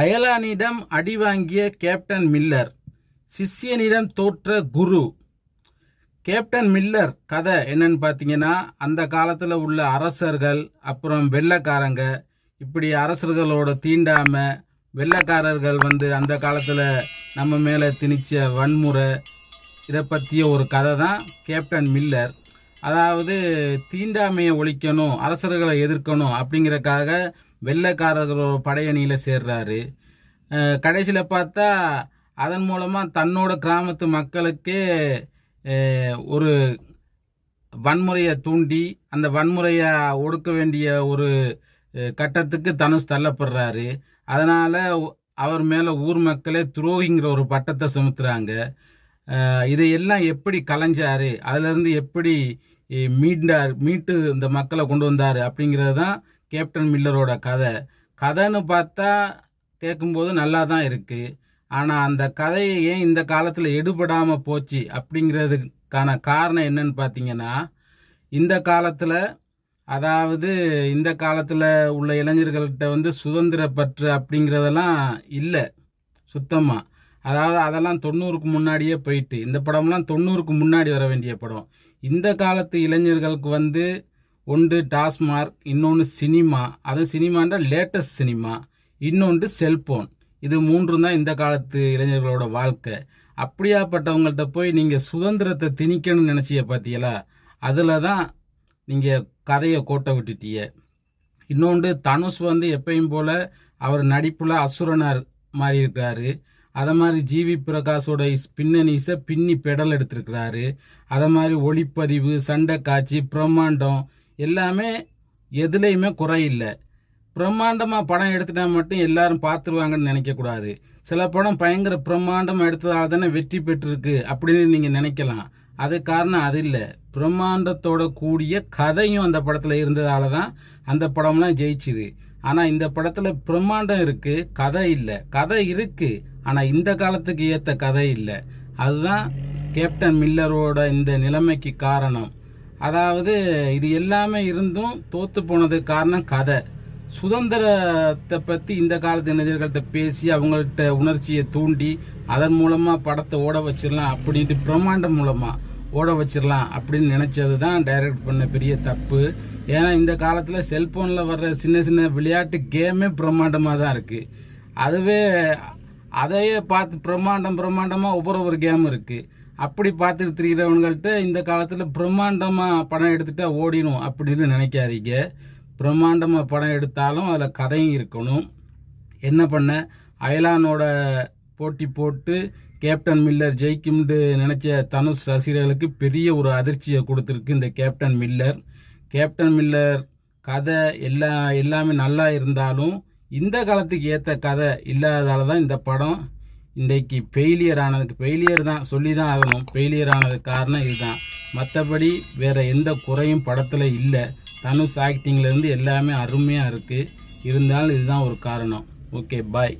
அயலானிடம் அடி வாங்கிய captain Miller சிஷ்யனிடம் தோற்ற குரு. கேப்டன் மில்லர் கதை என்னன்னு பார்த்தீங்கன்னா அந்த காலத்தில் உள்ள அரசர்கள் அப்புறம் வெள்ளக்காரங்க இப்படி அரசர்களோட தீண்டாம வெள்ளக்காரர்கள் வந்து அந்த காலத்தில் நம்ம மேலே திணிச்ச வன்முறை இதை பற்றிய ஒரு கதை தான் கேப்டன் மில்லர். அதாவது தீண்டாமையை ஒழிக்கணும் அரசர்களை எதிர்க்கணும் அப்படிங்கறக்காக வெள்ளைக்காரர்களோட படையணியில் சேர்றாரு. கடைசியில் பார்த்தா அதன் மூலமாக தன்னோட கிராமத்து மக்களுக்கே ஒரு வன்முறையை தூண்டி அந்த வன்முறையை ஒடுக்க வேண்டிய ஒரு கட்டத்துக்கு தனுஷ் தள்ளப்படுறாரு. அதனால் அவர் மேலே ஊர் மக்களே துரோகிங்கிற ஒரு பட்டத்தை சுமத்துறாங்க. இதையெல்லாம் எப்படி கலைஞ்சார்? அதிலிருந்து எப்படி மீண்டார் மீட்டு இந்த மக்களை கொண்டு வந்தார் அப்படிங்கிறது தான் கேப்டன் மில்லரோட கதை. கதைன்னு பார்த்தா கேட்கும்போது நல்லா தான் இருக்குது ஆனால் அந்த கதையை ஏன் இந்த காலத்தில் எடுபடாமல் போச்சு அப்படிங்கிறதுக்கான காரணம் என்னன்னு பார்த்தீங்கன்னா இந்த காலத்தில் அதாவது இந்த காலத்தில் உள்ள இளைஞர்கள்கிட்ட வந்து சுதந்திர பற்று அப்படிங்கிறதெல்லாம் இல்லை சுத்தமாக அதாவது அதெல்லாம் தொண்ணூறுக்கு முன்னாடியே போயிட்டு இந்த படம்லாம் தொண்ணூறுக்கு முன்னாடி வர வேண்டிய படம். இந்த காலத்து இளைஞர்களுக்கு வந்து ஒன்று டாஸ்மார்க் இன்னொன்று சினிமா. அதுவும் சினிமான்ற லேட்டஸ்ட் சினிமா. இன்னொன்று செல்போன். இது மூன்றும் தான் இந்த காலத்து இளைஞர்களோட வாழ்க்கை. அப்படியாப்பட்டவங்கள்ட்ட போய் நீங்கள் சுதந்திரத்தை திணிக்கணும்னு நினச்சிய பார்த்தீங்களா அதில் தான் நீங்கள் கதையை கோட்டை விட்டுட்டிய இன்னொன்று தனுஷ் வந்து எப்பயும் போல் அவர் நடிப்பில் அசுரனார் மாறி இருக்கிறாரு. அதை மாதிரி ஜிவி பிரகாஷோட இஸ் பின்னணிஸை பின்னி பெடல் எடுத்திருக்கிறாரு. அதை மாதிரி ஒளிப்பதிவு சண்டை காட்சி பிரம்மாண்டம் எல்லாமே எதுலேயுமே குறையில்லை. பிரம்மாண்டமாக படம் எடுத்துட்டா மட்டும் எல்லாரும் பார்த்துருவாங்கன்னு நினைக்கக்கூடாது. சில படம் பயங்கர பிரம்மாண்டமாக எடுத்ததால் தானே வெற்றி பெற்றிருக்கு அப்படின்னு நீங்கள் நினைக்கலாம். அது காரணம் அது இல்லை. பிரம்மாண்டத்தோட கூடிய கதையும் அந்த படத்தில் இருந்ததால தான் அந்த படம்லாம் ஜெயிச்சுது. ஆனால் இந்த படத்தில் பிரம்மாண்டம் இருக்குது கதை இல்லை. கதை இருக்குது ஆனால் இந்த காலத்துக்கு ஏற்ற கதை இல்லை. அதுதான் கேப்டன் மில்லரோட இந்த நிலைமைக்கு காரணம். அதாவது இது எல்லாமே இருந்தும் தோத்து போனதுக்கு காரணம் கதை. சுதந்திரத்தை பற்றி இந்த காலத்து இளைஞர்கள்ட்ட பேசி அவங்கள்ட்ட உணர்ச்சியை தூண்டி அதன் மூலமாக படத்தை ஓட வச்சிடலாம் அப்படின்ட்டு பிரம்மாண்டம் மூலமாக ஓட வச்சிடலாம் அப்படின்னு நினச்சது தான் டைரக்ட் பண்ண பெரிய தப்பு. ஏன்னா இந்த காலத்தில் செல்ஃபோனில் வர்ற சின்ன சின்ன விளையாட்டு கேமே பிரம்மாண்டமாக தான் இருக்குது அதுவே அதையே பார்த்து பிரம்மாண்டம் பிரம்மாண்டமாக ஒவ்வொரு ஒரு கேம் இருக்குது அப்படி பார்த்துட்டு திரிகிறவங்கள்ட்ட இந்த காலத்தில் பிரம்மாண்டமாக படம் எடுத்துட்டா ஓடிடும் அப்படின்னு நினைக்காதீங்க. பிரம்மாண்டமாக படம் எடுத்தாலும் அதில் கதையும் இருக்கணும். என்ன பண்ண? அயலானோட போட்டி போட்டு கேப்டன் மில்லர் ஜெயிக்கும்னு நினச்ச தனுஷ் ரசிகர்களுக்கு பெரிய ஒரு அதிர்ச்சியை கொடுத்துருக்கு இந்த கேப்டன் மில்லர். கேப்டன் மில்லர் கதை எல்லா எல்லாமே நல்லா இருந்தாலும் இந்த காலத்துக்கு ஏற்ற கதை இல்லாததால தான் இந்த படம் இன்றைக்கு ஃபெயிலியர் ஆனதுக்கு ஃபெயிலியர் தான் சொல்லி தான் ஆகணும். ஃபெயிலியர் ஆனதுக்கு காரணம் இதுதான். மற்றபடி வேறு எந்த குறையும் படத்தில் இல்லை. தனுஷ் ஆக்டிங்லேருந்து எல்லாமே அருமையாக இருக்குது இருந்தாலும் இதுதான் ஒரு காரணம். Okay bye